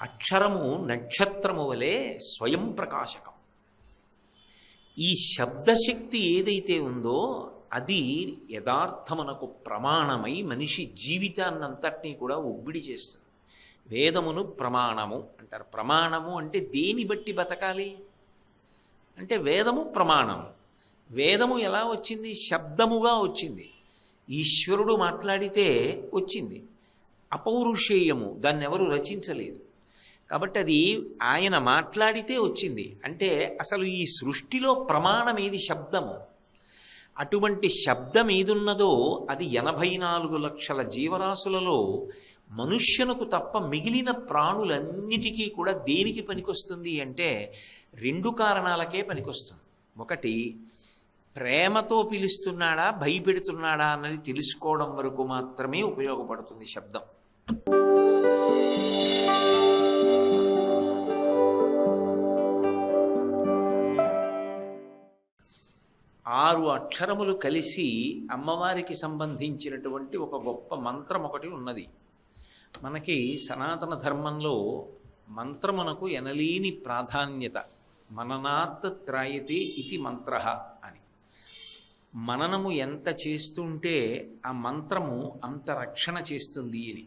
అక్షరము నక్షత్రము వలె స్వయం ప్రకాశకం. ఈ శబ్దశక్తి ఏదైతే ఉందో అది యథార్థమునకు ప్రమాణమై మనిషి జీవితాన్నంతటినీ కూడా ఒబ్బిడి చేస్తుంది. వేదమును ప్రమాణము అంటారు. ప్రమాణము అంటే దేని బట్టి బతకాలి? అంటే వేదము ప్రమాణము. వేదము ఎలా వచ్చింది? శబ్దముగా వచ్చింది. ఈశ్వరుడు మాట్లాడితే వచ్చింది. అపౌరుషేయము దాన్ని ఎవరు రచించలేదు. కాబట్టి అది ఆయన మాట్లాడితే వచ్చింది. అంటే అసలు ఈ సృష్టిలో ప్రమాణం ఏది శబ్దము? అటువంటి శబ్దం ఏదున్నదో అది ఎనభై నాలుగు లక్షల జీవరాశులలో మనుష్యనకు తప్ప మిగిలిన ప్రాణులన్నిటికీ కూడా దేనికి పనికొస్తుంది అంటే రెండు కారణాలకే పనికొస్తుంది. ఒకటి ప్రేమతో పిలుస్తున్నాడా భయపెడుతున్నాడా అన్నది తెలుసుకోవడం వరకు మాత్రమే ఉపయోగపడుతుంది శబ్దం. ఆరు అక్షరములు కలిసి అమ్మవారికి సంబంధించినటువంటి ఒక గొప్ప మంత్రం ఒకటి ఉన్నది. మనకి సనాతన ధర్మంలో మంత్రమునకు ఎనలేని ప్రాధాన్యత. మననాత్ త్రాయతే ఇది మంత్ర అని. మననము ఎంత చేస్తుంటే ఆ మంత్రము అంత రక్షణ చేస్తుంది అని.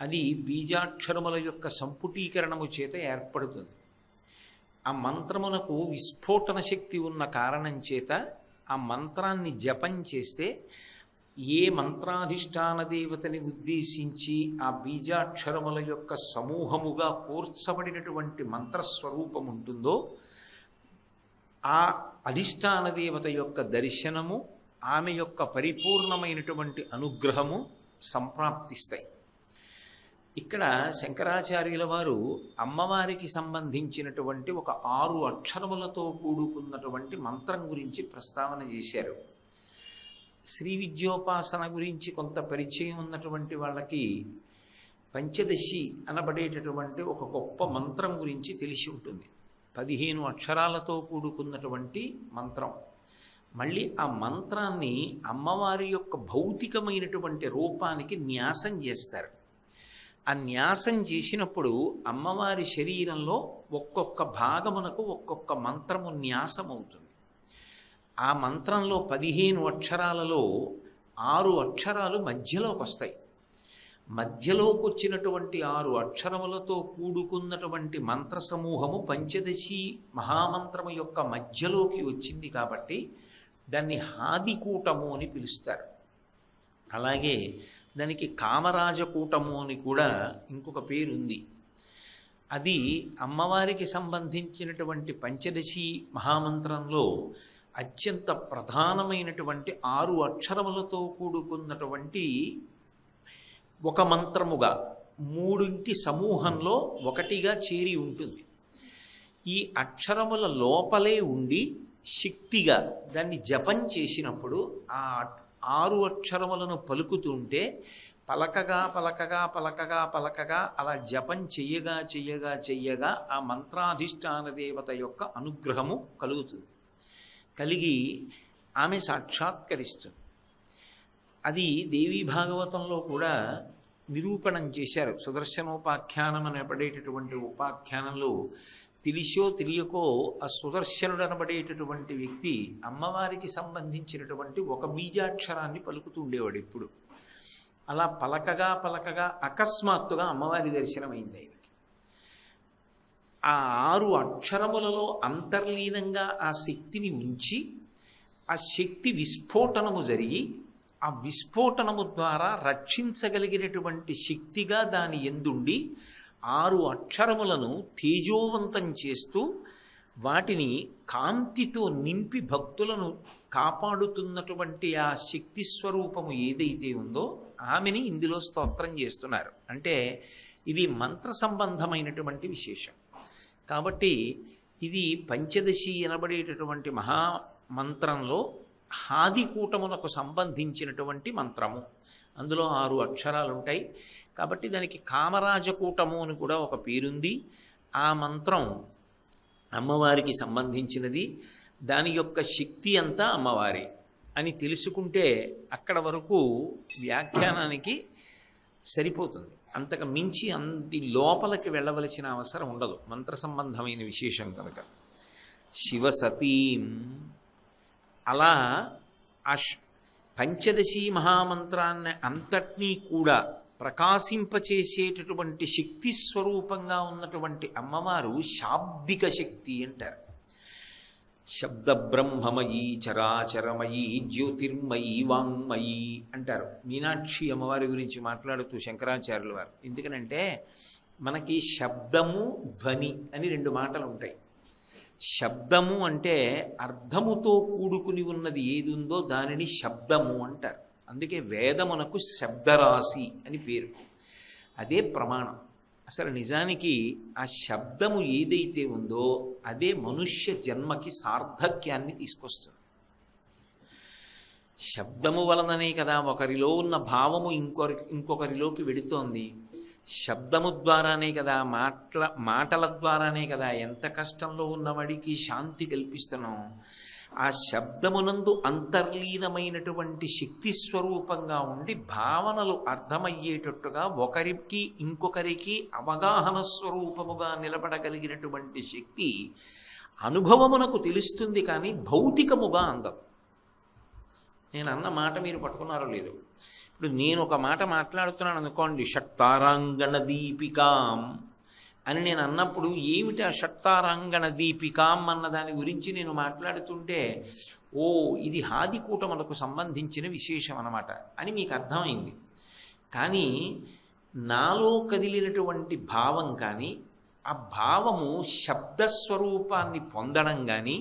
అది బీజాక్షరముల యొక్క సంపుటీకరణము చేత ఏర్పడుతుంది. ఆ మంత్రమునకు విస్ఫోటన శక్తి ఉన్న కారణం చేత ఆ మంత్రాన్ని జపం చేస్తే ఏ మంత్రాధిష్టాన దేవతని ఉద్దేశించి ఆ బీజాక్షరముల యొక్క సమూహముగా కూర్చబడినటువంటి మంత్రస్వరూపం ఉంటుందో ఆ అధిష్టాన దేవత యొక్క దర్శనము ఆమె యొక్క పరిపూర్ణమైనటువంటి అనుగ్రహము సంప్రాప్తిస్తాయి. ఇక్కడ శంకరాచార్యుల వారు అమ్మవారికి సంబంధించినటువంటి ఒక ఆరు అక్షరములతో కూడుకున్నటువంటి మంత్రం గురించి ప్రస్తావన చేశారు. శ్రీ విద్యోపాసన గురించి కొంత పరిచయం ఉన్నటువంటి వాళ్ళకి పంచదశి అనబడేటటువంటి ఒక గొప్ప మంత్రం గురించి తెలిసి ఉంటుంది. పదిహేను అక్షరాలతో కూడుకున్నటువంటి మంత్రం. మళ్ళీ ఆ మంత్రాన్ని అమ్మవారి యొక్క భౌతికమైనటువంటి రూపానికి న్యాసం చేస్తారు. ఆ న్యాసం చేసినప్పుడు అమ్మవారి శరీరంలో ఒక్కొక్క భాగమునకు ఒక్కొక్క మంత్రము న్యాసం అవుతుంది ఆ మంత్రంలో పదిహేను అక్షరాలలో ఆరు అక్షరాలు మధ్యలోకి వస్తాయి మధ్యలోకి వచ్చినటువంటి ఆరు అక్షరములతో కూడుకున్నటువంటి మంత్ర సమూహము పంచదశి మహామంత్రము యొక్క మధ్యలోకి వచ్చింది కాబట్టి దాన్ని హాదికూటము అని పిలుస్తారు. అలాగే దానికి కామరాజకూటము అని కూడా ఇంకొక పేరు ఉంది అది అమ్మవారికి సంబంధించినటువంటి పంచదశి మహామంత్రంలో అత్యంత ప్రధానమైనటువంటి ఆరు అక్షరములతో కూడుకున్నటువంటి ఒక మంత్రముగా మూడింటి సమూహంలో ఒకటిగా చేరి ఉంటుంది. ఈ అక్షరముల లోపలే ఉండి శక్తిగా దాన్ని జపం చేసినప్పుడు ఆ ఆరు అక్షరములను పలుకుతుంటే పలకగా పలకగా పలకగా పలకగా అలా జపం చెయ్యగా చెయ్యగా చెయ్యగా ఆ మంత్రాధిష్టాన దేవత యొక్క అనుగ్రహము కలుగుతుంది. కలిగి ఆమె సాక్షాత్కరిస్తుంది. అది దేవీ భాగవతంలో కూడా నిరూపణం చేశారు. సుదర్శనోపాఖ్యానం అనబడేటటువంటి ఉపాఖ్యానంలో తెలిసో తెలియకో ఆ సుదర్శనుడు అనబడేటటువంటి వ్యక్తి అమ్మవారికి సంబంధించినటువంటి ఒక బీజాక్షరాన్ని పలుకుతూ ఉండేవాడు ఎప్పుడు. అలా పలకగా పలకగా అకస్మాత్తుగా అమ్మవారి దర్శనమైంది ఆయనకి. ఆ ఆరు అక్షరములలో అంతర్లీనంగా ఆ శక్తిని ఉంచి ఆ శక్తి విస్ఫోటనము జరిగి ఆ విస్ఫోటనము ద్వారా రక్షించగలిగినటువంటి శక్తిగా దాని ఎందుండి ఆరు అక్షరములను తేజోవంతం చేస్తూ వాటిని కాంతితో నింపి భక్తులను కాపాడుతున్నటువంటి ఆ శక్తి స్వరూపము ఏదైతే ఉందో ఆమెని ఇందులో స్తోత్రం చేస్తున్నారు. అంటే ఇది మంత్ర సంబంధమైనటువంటి విశేషం. కాబట్టి ఇది పంచదశి అనబడేటటువంటి మహా మంత్రంలో హాదికూటములకు సంబంధించినటువంటి మంత్రము. అందులో ఆరు అక్షరాలు ఉంటాయి కాబట్టి దానికి కామరాజకూటము అని కూడా ఒక పేరుంది. ఆ మంత్రం అమ్మవారికి సంబంధించినది. దాని యొక్క శక్తి అంతా అమ్మవారి అని తెలుసుకుంటే అక్కడ వరకు వ్యాఖ్యానానికి సరిపోతుంది. అంతకు మించి అంది లోపలికి వెళ్ళవలసిన అవసరం ఉండదు. మంత్ర సంబంధమైన విశేషం కనుక. శివసతీం. అలా ఆ శ్- పంచదశి మహామంత్రాన్ని అంతటినీ కూడా ప్రకాశింపచేసేటటువంటి శక్తి స్వరూపంగా ఉన్నటువంటి అమ్మవారు శాబ్దిక శక్తి అంటారు. శబ్ద బ్రహ్మమయీ చరాచరమయీ జ్యోతిర్మయీ వాంగ్మయీ అంటారు. మీనాక్షి అమ్మవారి గురించి మాట్లాడుతూ శంకరాచార్యుల వారు. ఎందుకనంటే మనకి శబ్దము ధ్వని అని రెండు మాటలు ఉంటాయి. శబ్దము అంటే అర్థముతో కూడుకుని ఉన్నది ఏది ఉందో దానిని శబ్దము అంటారు. అందుకే వేదమునకు శబ్దరాశి అని పేరు. అదే ప్రమాణం. అసలు నిజానికి ఆ శబ్దము ఏదైతే ఉందో అదే మనుష్య జన్మకి సార్థక్యాన్ని తీసుకొస్తుంది. శబ్దము వలననే కదా ఒకరిలో ఉన్న భావము ఇంకొరి ఇంకొకరిలోకి వెడుతోంది. శబ్దము ద్వారానే కదా మాటల మాటల ద్వారానే కదా ఎంత కష్టంలో ఉన్నవాడికి శాంతి కల్పిస్తున్నాం. ఆ శబ్దమునందు అంతర్లీనమైనటువంటి శక్తి స్వరూపంగా ఉండి భావనలు అర్థమయ్యేటట్టుగా ఒకరికి ఇంకొకరికి అవగాహన స్వరూపముగా నిలబడగలిగినటువంటి శక్తి అనుభవమునకు తెలుస్తుంది కానీ భౌతికముగా అందదు. నేను అన్న మాట మీరు పట్టుకున్నారో లేదు. ఇప్పుడు నేను ఒక మాట మాట్లాడుతున్నాను అనుకోండి షట్తారాంగణ దీపికాం అని నేను అన్నప్పుడు ఏమిటి ఆ షట్తారాంగణ దీపికాం అన్న దాని గురించి నేను మాట్లాడుతుంటే ఓ ఇది హాదికూటములకు సంబంధించిన విశేషం అన్నమాట అని మీకు అర్థమైంది. కానీ నాలో కదిలినటువంటి భావం కానీ ఆ భావము శబ్దస్వరూపాన్ని పొందడం కానీ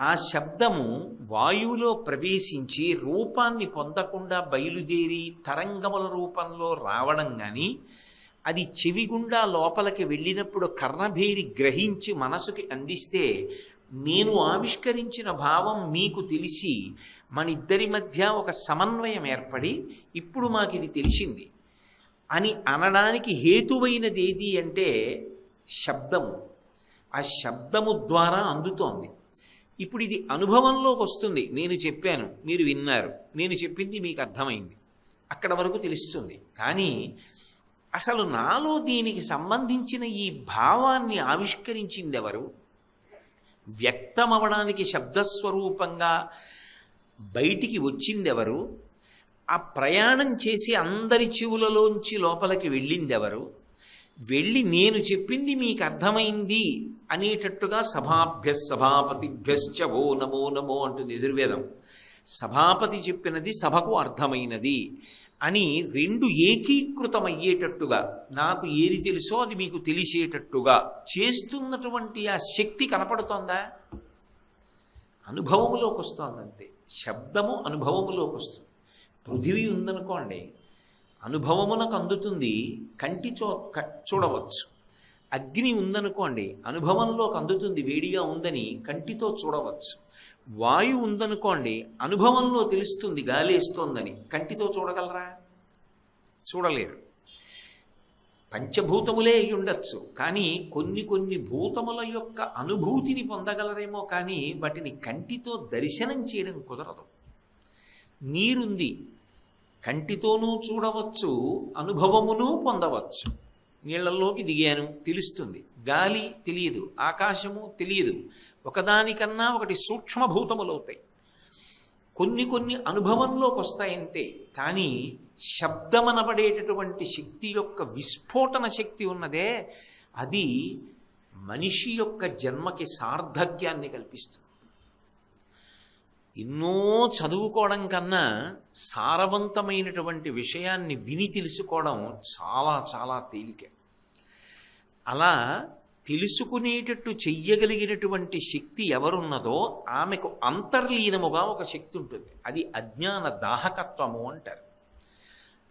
ఆ శబ్దము వాయువులో ప్రవేశించి రూపాన్ని పొందకుండా బయలుదేరి తరంగముల రూపంలో రావడం కానీ అది చెవి గుండా లోపలికి వెళ్ళినప్పుడు కర్ణభేరి గ్రహించి మనసుకి అందిస్తే నేను ఆవిష్కరించిన భావం మీకు తెలిసి మన ఇద్దరి మధ్య ఒక సమన్వయం ఏర్పడి ఇప్పుడు మాకు ఇది తెలిసింది. అని అనడానికి హేతువైనది ఏది అంటే శబ్దము. ఆ శబ్దము ద్వారా అందుతోంది. ఇప్పుడు ఇది అనుభవంలోకి వస్తుంది. నేను చెప్పాను మీరు విన్నారు. నేను చెప్పింది మీకు అర్థమైంది. అక్కడ వరకు తెలుస్తుంది. కానీ అసలు నాలో దీనికి సంబంధించిన ఈ భావాన్ని ఆవిష్కరించింది ఎవరు వ్యక్తమవడానికి శబ్దస్వరూపంగా బయటికి వచ్చిందెవరు? ఆ ప్రయాణం చేసి అందరి చెవులలోంచి లోపలికి వెళ్ళిందెవరు? వెళ్ళి నేను చెప్పింది మీకు అర్థమైంది అనేటట్టుగా సభాభ్య సభాపతిభ్యశ్చ ఓ నమో నమో అంటుంది ఎదుర్వేదం సభాపతి చెప్పినది సభకు అర్థమైనది. అని రెండు ఏకీకృతమయ్యేటట్టుగా నాకు ఏది తెలుసో అది మీకు తెలిసేటట్టుగా చేస్తున్నటువంటి ఆ శక్తి కనపడుతోందా? అనుభవములోకి వస్తోందంతే శబ్దము అనుభవములోకి వస్తుంది పృథివీ ఉందనుకోండి అనుభవమునకు అందుతుంది కంటితో క- చూడవచ్చు. అగ్ని ఉందనుకోండి అనుభవంలోకి అందుతుంది వేడిగా ఉందని కంటితో చూడవచ్చు. వాయు ఉందనుకోండి అనుభవంలో తెలుస్తుంది గాలి ఇస్తోందని కంటితో చూడగలరా? చూడలేరు. పంచభూతములే అయి ఉండొచ్చు కానీ కొన్ని కొన్ని భూతముల యొక్క అనుభూతిని పొందగలరేమో కానీ వాటిని కంటితో దర్శనం చేయడం కుదరదు. నీరుంది కంటితోనూ చూడవచ్చు అనుభవమును పొందవచ్చు. నీళ్ళలోకి దిగాను తెలుస్తుంది. గాలి తెలియదు ఆకాశము తెలియదు. ఒకదానికన్నా ఒకటి సూక్ష్మభూతములవుతాయి. కొన్ని కొన్ని అనుభవంలోకి వస్తాయంతే కానీ శబ్దమనబడేటటువంటి శక్తి యొక్క విస్ఫోటన శక్తి ఉన్నదే అది మనిషి యొక్క జన్మకి సార్థక్యాన్ని కల్పిస్తుంది. ఎన్నో చదువుకోవడం కన్నా సారవంతమైనటువంటి విషయాన్ని విని తెలుసుకోవడం చాలా చాలా తేలిక. అలా తెలుసుకునేటట్టు చెయ్యగలిగినటువంటి శక్తి ఎవరున్నదో ఆమెకు అంతర్లీనముగా ఒక శక్తి ఉంటుంది. అది అజ్ఞాన దాహకత్వము అంటారు.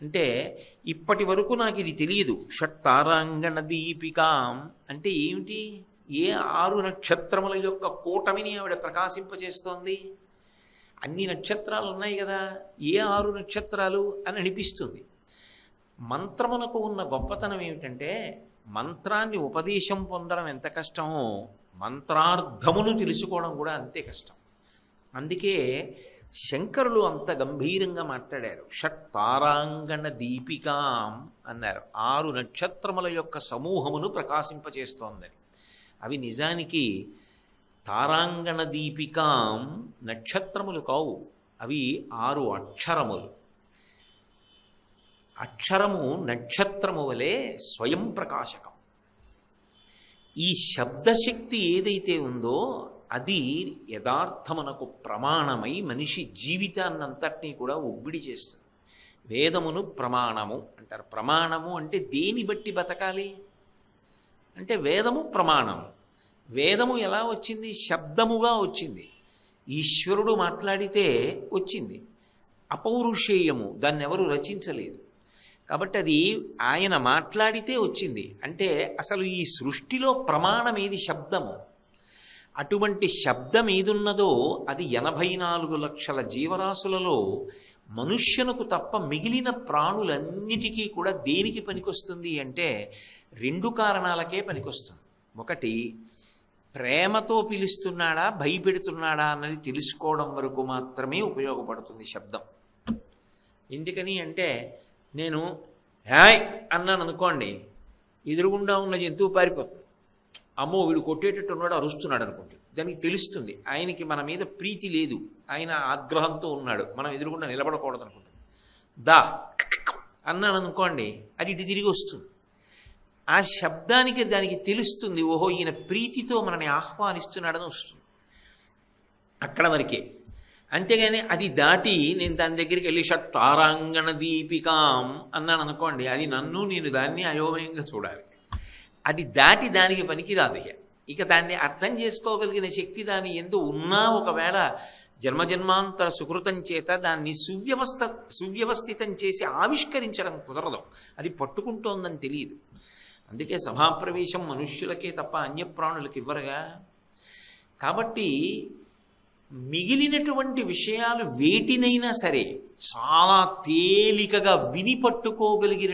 అంటే ఇప్పటి వరకు నాకు ఇది తెలియదు. షట్టారాంగణ దీపికాం అంటే ఏమిటి? ఏ ఆరు నక్షత్రముల యొక్క కూటమిని ఆవిడ ప్రకాశింపచేస్తోంది? అన్ని నక్షత్రాలు ఉన్నాయి కదా. ఏ ఆరు నక్షత్రాలు అని అనిపిస్తుంది. మంత్రమునకు ఉన్న గొప్పతనం ఏమిటంటే మంత్రాన్ని ఉపదేశం పొందడం ఎంత కష్టమో మంత్రార్థమును తెలుసుకోవడం కూడా అంతే కష్టం. అందుకే శంకరులు అంత గంభీరంగా మాట్లాడారు. షట్ తారాంగణ దీపికాం అన్నారు. ఆరు నక్షత్రముల యొక్క సమూహమును ప్రకాశింపచేస్తోందని. అవి నిజానికి తారాంగణ దీపికాం నక్షత్రములు కావు. అవి ఆరు అక్షరములు. అక్షరము నక్షత్రము వలె స్వయం ప్రకాశకం. ఈ శబ్దశక్తి ఏదైతే ఉందో అది యథార్థమునకు ప్రమాణమై మనిషి జీవితాన్నంతటినీ కూడా ఒబ్బిడి చేస్తుంది. వేదమును ప్రమాణము అంటారు. ప్రమాణము అంటే దేని బట్టి బతకాలి? అంటే వేదము ప్రమాణము. వేదము ఎలా వచ్చింది? శబ్దముగా వచ్చింది. ఈశ్వరుడు మాట్లాడితే వచ్చింది. అపౌరుషేయము దాన్ని ఎవరు రచించలేదు. కాబట్టి అది ఆయన మాట్లాడితే వచ్చింది. అంటే అసలు ఈ సృష్టిలో ప్రమాణం ఏది శబ్దము? అటువంటి శబ్దం ఏదున్నదో అది ఎనభై నాలుగు లక్షల జీవరాశులలో మనుష్యనకు తప్ప మిగిలిన ప్రాణులన్నిటికీ కూడా దేనికి పనికొస్తుంది అంటే రెండు కారణాలకే పనికొస్తుంది. ఒకటి ప్రేమతో పిలుస్తున్నాడా భయపెడుతున్నాడా అన్నది తెలుసుకోవడం వరకు మాత్రమే ఉపయోగపడుతుంది శబ్దం. ఎందుకని అంటే నేను హ్యాయ్ అన్నాను అనుకోండి ఎదురుగుండా ఉన్న జంతువు పారిపోతుంది. అమ్మో వీడు కొట్టేటట్టు ఉన్నాడు అరుస్తున్నాడు అనుకోండి. దానికి తెలుస్తుంది ఆయనకి మన మీద ప్రీతి లేదు ఆయన ఆగ్రహంతో ఉన్నాడు మనం ఎదురుగుండా నిలబడకూడదు అనుకుంటుంది. దా అన్నాను అనుకోండి అది ఇటు తిరిగి వస్తుంది. ఆ శబ్దానికి దానికి తెలుస్తుంది ఓహో ఈయన ప్రీతితో మనని ఆహ్వానిస్తున్నాడని వస్తుంది. అక్కడ వరకే అంతేగాని అది దాటి నేను దాని దగ్గరికి వెళ్ళి షట్ తారాంగణ దీపికాం అన్నాను అనుకోండి అది నన్ను నేను దాన్ని అయోమయంగా చూడాలి. అది దాటి దానికి పనికి రాదు ఇక దాన్ని అర్థం చేసుకోగలిగిన శక్తి దాని ఎందు ఉన్నా ఒకవేళ జన్మజన్మాంతర సుకృతం చేత దాన్ని సువ్యవస్థ సువ్యవస్థితం చేసి ఆవిష్కరించడం కుదరదు. అది పట్టుకుంటోందని తెలియదు. అందుకే సభాప్రవేశం మనుష్యులకే తప్ప అన్యప్రాణులకు ఇవ్వరుగా. కాబట్టి మిగిలినటువంటి విషయాలు వేటినైనా సరే చాలా తేలికగా విని పట్టుకోగలిగిన